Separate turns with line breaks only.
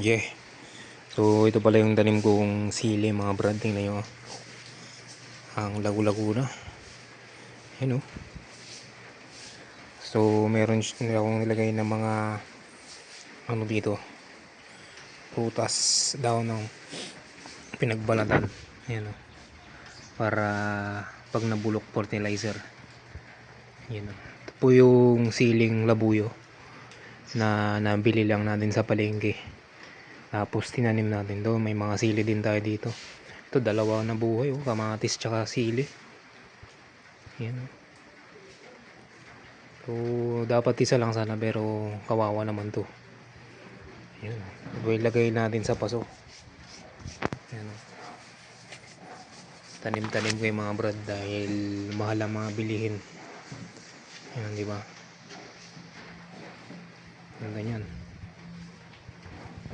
Yeah. So, ito pala yung tanim kong sili mga brad. Tingnan nyo. ah. Ang lagu-lago na. Yan oh. So, meron akong nilagay ng mga ano dito. Prutas daw ng pinagbalatan. Yan oh. Para pag nabulok fertilizer. Yan oh. Ito po yung siling labuyo na nabili lang natin sa palengke. Tapos tinanim natin doon. May mga sili din tayo dito. Ito dalawa na buhay. Oh. Kamatis tsaka sili. Yan. oh. So, dapat isa lang sana pero kawawa naman to. Yan. oh. Ilagay natin sa paso. Yan. oh. Tanim-tanim ko yung mga brad dahil mahal ang mga bilihin. Yan, di ba? Yan, ganyan.